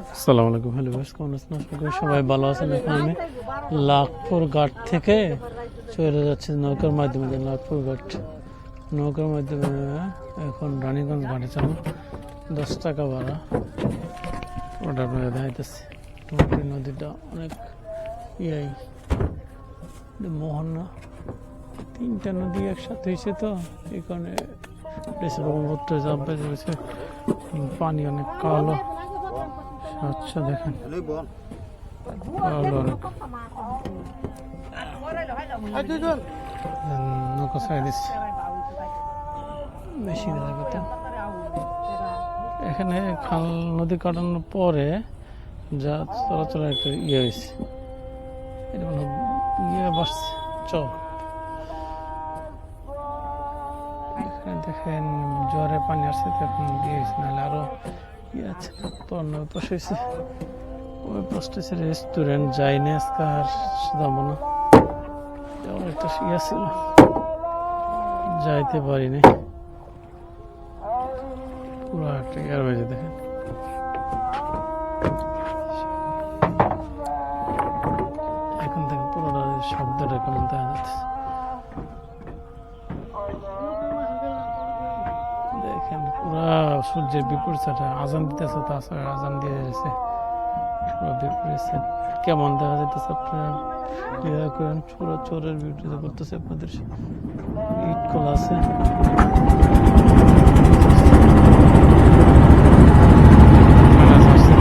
আসসালামু আলাইকুম। Hello vice কেমন আছেন? করি সবাই ভালো আছেন। এখন আমি লাখপুর ঘাট থেকে চলে যাচ্ছি নৌকার মাধ্যমে। লাখপুর ঘাট, নৌকার মাধ্যমে এখন রানীগঞ্জ ঘাটে যাব দশ টাকা ভাড়া। ওটা আপনাদের দেখাইতেছি। নদীটা অনেক ইয়াই। মোহনা। তিনটা নদী একসাথে হয়েছে তো। কারণে বেশি ব্রহ্মপুত্র পানি অনেক কালো। আচ্ছা দেখেন। কালো অনেক নৌকা ছাড়ে দিচ্ছে। বেশি এখানে খাল নদী কাটানোর পরে যা চলাচল একটা ইয়ে হয়েছে। এটা মানে ইয়ে বাসছে চল এখানে দেখেন জ্বরে পানি আসছে তো এখন দিয়ে গেছে নাহলে আরও আছে? হয়েছে ওই পাশটা হচ্ছে রেস্টুরেন্ট যাইনি আজকে আর যাব না। একটা ইয়ে যাইতে পারিনি। পুরো একটা ইয়ার বাজে দেখেন। এখন থেকে পুরোটা শব্দটা কেমন দেখা যাচ্ছে দেখেন সূর্যের বিপরীত সাইডে আজান দিতেছে, তাছাড়া আজান দিয়ে যাচ্ছে পুরো বিপরীত। কেমন দেখা যাইতেছে আপনারা? ক্লিয়ার করেন পুরো চোরের বিপরীত করতেছে আপনাদের। ইট খোলা আছে মাছ আসছে।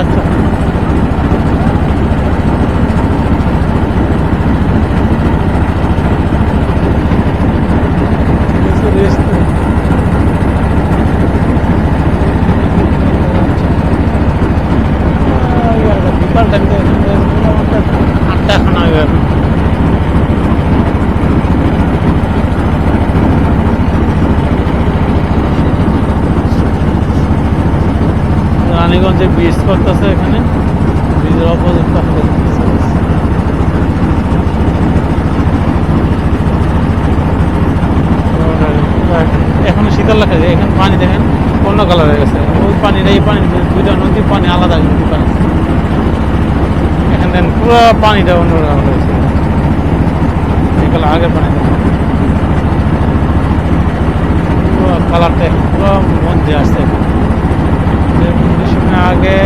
আচ্ছা আটটা খানা রানীগঞ্জে করতেছে এখানে। অপোজিট এখন শীতল লাগে এখানে পানি দেখেন, অন্য কালার হয়ে গেছে। ওই পানির, এই পানি দুইটা নদীর পানি আলাদা নদী এখানে দেখেন পুরো পানিটা অন্য কালার হয়েছে। এগুলো আগের পানি পুরো কালারটা পুরো মধ্যে আসছে। সময় আগে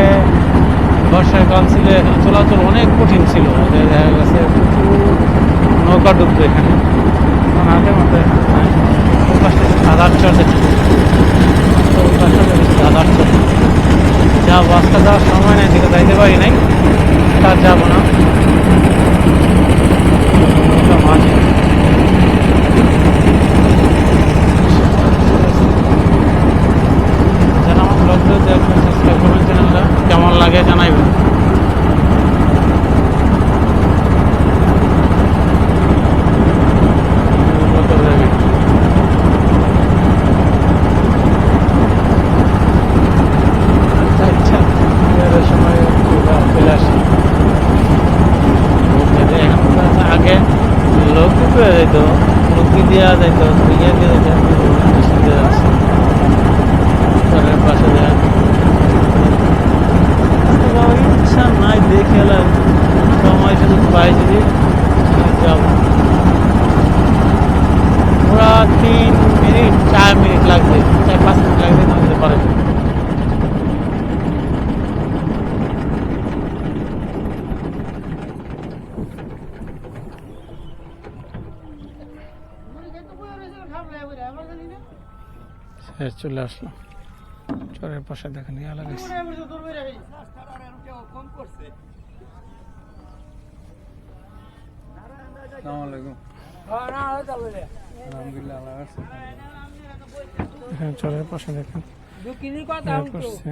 বর্ষাকাল ছিল, এখানে চলাচল অনেক কঠিন ছিল। দেখা গেছে প্রচুর নৌকা ডুবতো এখানে। আগের মতো আধার চর যা বাসটা যাওয়ার সময় নেই দিকে যাইতে পারি নাই। তার যাব না। দেওয়া ইয়ে দিয়ে যেত আসে ঘরের পাশে দেয়। ইচ্ছা নাই দেখে এলাম সময় শুধু পাই যদি যাব। পুরা তিন মিনিট, চার মিনিট লাগবে চার পাঁচ মিনিট লাগবে নামতে পারে শেষ চলে আসলাম চরের পাশে দেখেন ইয়া লাগাইছে চরের পাশে দেখেন করছে